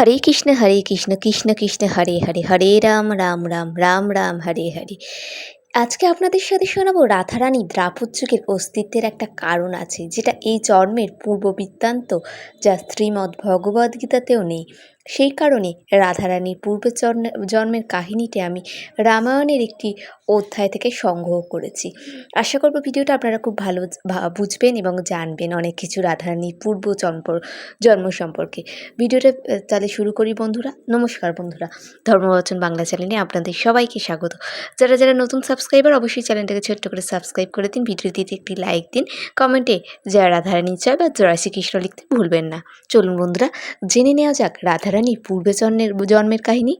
হরে কৃষ্ণ হরে কৃষ্ণ কৃষ্ণ কৃষ্ণ, হরে হরে হরে রাম রাম রাম রাম রাম, হরে হরে। আজকে আপনাদের সাথে শোনাবো রাধারানী দ্রাপুর যুগের অস্তিত্বের একটা কারণ আছে, যেটা এই জন্মের পূর্ব বৃত্তান্ত, যা শ্রীমদ্ ভগবদ্গীতাতেও নেই। সেই কারণে রাধারানীর পূর্বের জন্মে- জন্মের কাহিনীটি আমি রামায়ণের একটি অধ্যায় থেকে সংগ্রহ করেছি। আশা করব ভিডিওটা আপনারা খুব ভালো বুঝবেন এবং জানবেন অনেক কিছু রাধারানীর পূর্ব জন্ম- সম্পর্কে। ভিডিওটা তাহলে শুরু করি বন্ধুরা। নমস্কার বন্ধুরা। ধর্মবচন বাংলা চ্যানেলে আপনাদের সবাইকে স্বাগত। যারা যারা নতুন সাবস্ক্রাইবার অবশ্যই চ্যানেলটাকে ছোট্ট করে সাবস্ক্রাইব করে দিন ভিডিওটিতে একটি লাইক দিন, কমেন্টে জয় রাধারানী জয় বা জয় শ্রীকৃষ্ণ লিখতে ভুলবেন না। চলুন বন্ধুরা, জেনে নেওয়া যাক রাধারানীর পূর্বে জন্মের জন্মের কাহিনী?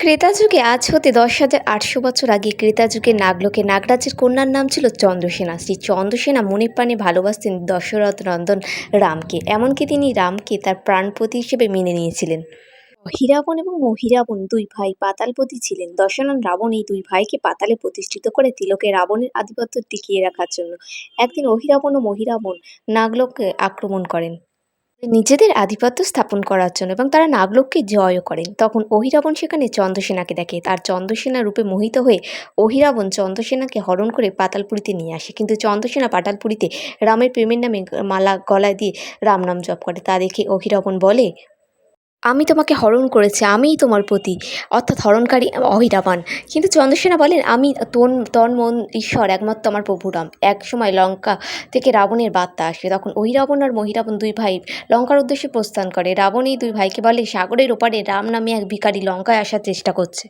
ক্রেতা যুগে আজ হতে দশ হাজার আটশো বছর আগে ক্রেতা যুগে নাগলোকে নাগরাজের কন্যার নাম ছিল চন্দ্রসেনা। শ্রী চন্দ্রসেনা মনে প্রাণে ভালোবাসতেন দশরথ নন্দন রামকে, এমনকি তিনি রামকে তার প্রাণপতি হিসেবে মেনে নিয়েছিলেন। হীরাবন এবং মহিরাবন দুই ভাই পাতালপতি ছিলেন। দশানন রাবণ এই দুই ভাইকে পাতালে প্রতিষ্ঠিত করে তিলকে রাবণের আধিপত্য টিকিয়ে রাখার জন্য। একদিন অহিরাবণ ও মহিরাবণ নাগলোককে আক্রমণ করেন। নিজেদের আধিপত্য স্থাপন করার জন্য এবং তারা নাগলোককে জয়ও করেন। তখন অহিরাবণ সেখানে চন্দ্রসেনাকে দেখে। তার চন্দ্রসেনা রূপে মোহিত হয়ে অহিরাবণ চন্দ্রসেনাকে হরণ করে পাতালপুরীতে নিয়ে আসে। কিন্তু চন্দ্রসেনা পাতালপুরীতে রামের প্রেমের নামে মালা গলায় দিয়ে রাম নাম জপ করে। তা দেখে অহিরাবণ বলে আমি তোমাকে হরণ করেছি, আমিই তোমার প্রতি অর্থাৎ হরণকারী অহিরাবান। কিন্তু চন্দ্রসেনা বলেন, আমি তন তন মন ঈশ্বর একমাত্র আমার প্রভু রাম এক সময় লঙ্কা থেকে রাবণের বার্তা আসে। তখন অহিরাবণ আর মহিরাবণ দুই ভাই লঙ্কার উদ্দেশ্যে প্রস্থান করে। রাবণ এই দুই ভাইকে বলে, সাগরের ওপারে রাম নামে এক ভিকারী লঙ্কায় আসার চেষ্টা করছে।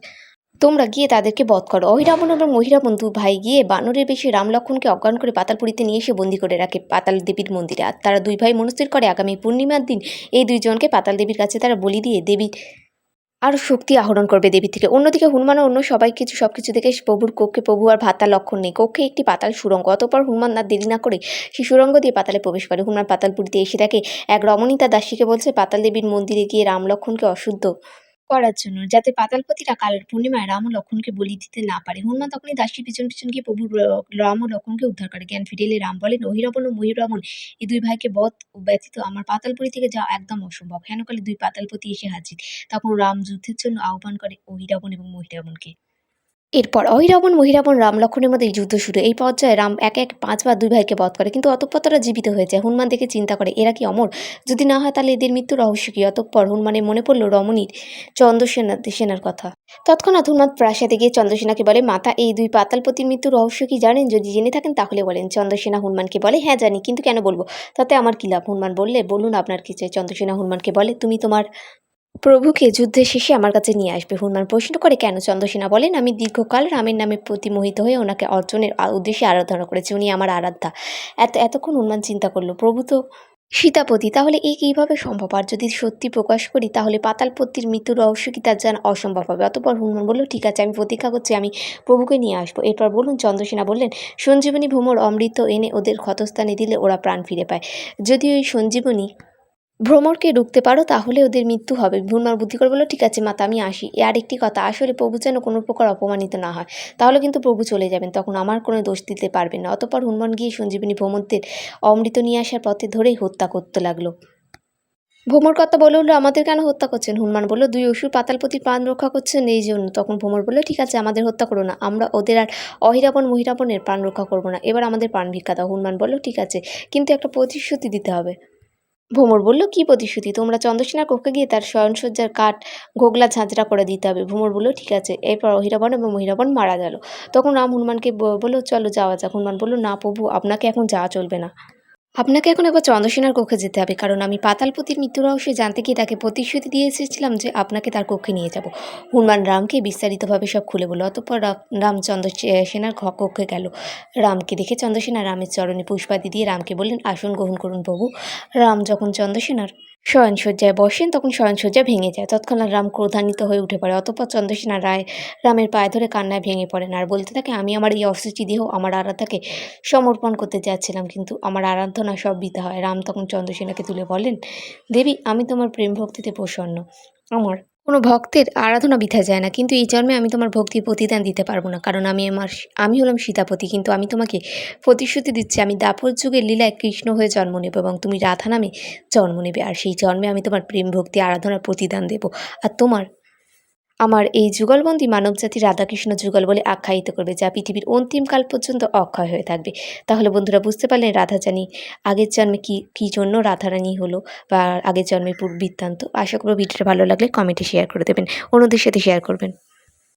তোমরা গিয়ে তাদেরকে বধ করো। অহিরাবণ এবং মহিরাবণ দু ভাই গিয়ে বানরের বেশি রাম লক্ষণকে অজ্ঞান করে পাতালপুরীতে নিয়ে এসে বন্দি করে রাখে পাতাল দেবীর মন্দিরে। আর তারা দুই ভাই মনস্থির করে আগামী পূর্ণিমার দিন এই দুইজনকে পাতাল দেবীর কাছে তারা বলি দিয়ে দেবী আরও শক্তি আহরণ করবে দেবী থেকে। অন্যদিকে হনুমান অন্য সবাই কিছু সব কিছু দেখে প্রভুর কক্ষে প্রভু আর ভাতা লক্ষণ নেই। কক্ষে একটি পাতাল সুরঙ্গ। অতপর হনুমান না দেরি না করে সেই সুরঙ্গ দিয়ে পাতালে প্রবেশ করে। হনুমান পাতালপুরীতে এসে থাকে এক রমণী তার দাসীকে বলছে, পাতাল দেবীর মন্দিরে গিয়ে রাম লক্ষণকে অশুদ্ধ করার জন্য, যাতে পাতালপতিরা কালের পূর্ণিমায় রাম ও লক্ষণকে বলি দিতে না পারে। হনুমান তখনই দাসীর পিছন পিছন গিয়ে প্রভু রাম ও লক্ষণকে উদ্ধার করে। জ্ঞান ফিরে এলে রাম বলেন অহিরাবণ ও মহিরবন, এই দুই ভাইকে বধ ব্যতীত আমার পাতালপুরী থেকে যাওয়া একদম অসম্ভব। হেনকালে দুই পাতালপতি এসে হাজির? তখন রাম যুদ্ধের জন্য আহ্বান করে অহিরাবণ এবং মহিরাবণকে এরপর অহিরাবণ, মহিরাবণ, রাম, লক্ষণের মধ্যে যুদ্ধ শুরু। এই পর্যায়ে রাম এক এক পাঁচবার দুই ভাইকে বধ করে, কিন্তু অতঃপর তারা জীবিত হয়ে যায় হনুমান দেখে চিন্তা করে, এরা কি অমর? যদি না হয় তাহলে এদের মৃত্যু রহস্য কি? অতঃপর হনুমানের মনে পড়ল রমণীর চন্দ্রসেনা সেনার কথা। তৎক্ষণাৎ হনুমান প্রাসাদে গিয়ে চন্দ্রসেনাকে বলে, মাতা, এই দুই পাতালপতির মৃত্যুর রহস্য কি জানেন? যদি জেনে থাকেন তাহলে বলেন। চন্দ্রসেনা হনুমানকে বলে হ্যাঁ জানি, কিন্তু কেন বলব? তাতে আমার কি লাভ? হনুমান বললে, বলুন আপনার কি চাই। চন্দ্রসেনা হনুমানকে বলে, তুমি তোমার প্রভুকে যুদ্ধের শেষে আমার কাছে নিয়ে আসবে। হনুমান প্রশ্ন করে, কেন চন্দ্রসেনা বলেন আমি দীর্ঘকাল রামের নামে প্রতিমোহিত হয়ে ওনাকে অর্জনের উদ্দেশ্যে আরাধনা করেছি, উনি আমার আরাধ্যা। এত এতক্ষণ হনুমান চিন্তা করল, প্রভু তো সীতাপতি, তাহলে এই কীভাবে সম্ভব? আর যদি সত্যি প্রকাশ করি, তাহলে পাতালপতির মৃত্যুর রহস্য কি তার জানা অসম্ভব হবে? অতপর হনুমান বলল, ঠিক আছে, আমি প্রতীক্ষা করছি, আমি প্রভুকে নিয়ে আসব। এরপর বলুন চন্দ্রসেনা বললেন, সঞ্জীবনী ভ্রমর অমৃত এনে ওদের ক্ষতস্থানে দিলে ওরা প্রাণ ফিরে পায়। যদি ওই সঞ্জীবনী ভ্রমরকে রুখতে পারো, তাহলে ওদের মৃত্যু হবে। ভ্রমর বুদ্ধি করে বলল, ঠিক আছে মাতা আমি আসি। আর একটি কথা, আসলে প্রভু যেন কোনো প্রকার অপমানিত না হয়। তাহলে কিন্তু প্রভু চলে যাবেন, তখন আমার কোনো দোষ দিতে পারবেন না। অতপর হনুমান গিয়ে সঞ্জীবনী ভ্রমরদের অমৃত নিয়ে আসার পথে ধরেই হত্যা করতে লাগল। ভ্রমর কথা বলে উঠল, আমাদের কেন হত্যা করছেন? হনুমান বলল, দুই অসুর পাতালপতির প্রাণ রক্ষা করছেন এই জন্য। তখন ভ্রমর বলল, ঠিক আছে, আমাদের হত্যা করো না, আমরা ওদের আর অহিরাবণ মহিরাবণের প্রাণ রক্ষা করব না। এবার আমাদের প্রাণ ভিক্ষা দাও। হনুমান বলল, ঠিক আছে, কিন্তু একটা প্রতিশ্রুতি দিতে হবে। ভ্রমর বলল, কি প্রতিশ্রুতি? তোমরা চন্দ্রসেনার কক্ষে গিয়ে তার শয়নসজ্জার কাঠ, ঘোগলা, ঝাঁঝরা করে দিতে হবে। ভ্রমর বলল, ঠিক আছে। এরপর অহিরাবণ এবং মহিরাবণ মারা গেল। তখন রাম হনুমানকে বলল, চলো যাওয়া যাক। হনুমান বলল, না প্রভু, আপনাকে এখন যাওয়া চলবে না। আপনাকে এখন একবার চন্দ্রসেনার কক্ষে যেতে হবে, কারণ আমি পাতালপতির মৃত্যু রহস্য জানতে গিয়ে তাকে প্রতিশ্রুতি দিয়ে এসেছিলাম যে আপনাকে তার কক্ষে নিয়ে যাব। হনুমান রামকে বিস্তারিতভাবে সব খুলে বলল, অতঃপর রাম- রাম চন্দ্র সেনার কক্ষে গেল। রামকে দেখে চন্দ্রসেনা রামের চরণে পুষ্পাদি দিয়ে রামকে বললেন, আসন গ্রহণ করুন প্রভু। রাম যখন চন্দ্রসেনার শয়নসজ্জায় বসেন, তখন স্বয়ংসজ্জা ভেঙে যায়। তৎক্ষণাৎ রাম ক্রোধান্বিত হয়ে উঠে পড়ে। অতঃপর চন্দ্রসেনা রায় রামের পায়ে ধরে কান্নায় ভেঙে পড়েন আর বলতে থাকে, আমি আমার এই অসুচি দেহ, আমার আরাধাকে সমর্পণ করতে যাচ্ছিলাম, কিন্তু আমার আরাধনা সব বিতে হয়। রাম তখন চন্দ্রসেনাকে তুলে বলেন, দেবী, আমি তোমার প্রেম ভক্তিতে প্রসন্ন। আমার কোনো ভক্তের আরাধনা বিথা যায় না। কিন্তু এই জন্মে আমি তোমার ভক্তির প্রতিদান দিতে পারব না। কারণ আমি আমার আমি হলাম সীতাপতি, কিন্তু আমি তোমাকে প্রতিশ্রুতি দিচ্ছি, আমি দাপর যুগের লীলায় কৃষ্ণ হয়ে জন্ম নেব এবং তুমি রাধা নামে জন্ম নেবে। আর সেই জন্মে আমি তোমার প্রেম ভক্তি আরাধনার প্রতিদান দেব। আর তোমার আমার এই যুগলবন্দি মানবজাতি রাধাকৃষ্ণ যুগল বলে আখ্যায়িত করবে, যা পৃথিবীর অন্তিম কাল পর্যন্ত অক্ষয় হয়ে থাকবে। তাহলে বন্ধুরা বুঝতে পারলেন রাধাজানি আগের জন্মে কি, কী জন্য রাধারানী হলো বা আগের জন্মের বৃত্তান্ত? আশা করব ভিডিওটা ভালো লাগলে কমেন্টে শেয়ার করে দেবেন, অন্যদের সাথে শেয়ার করবেন।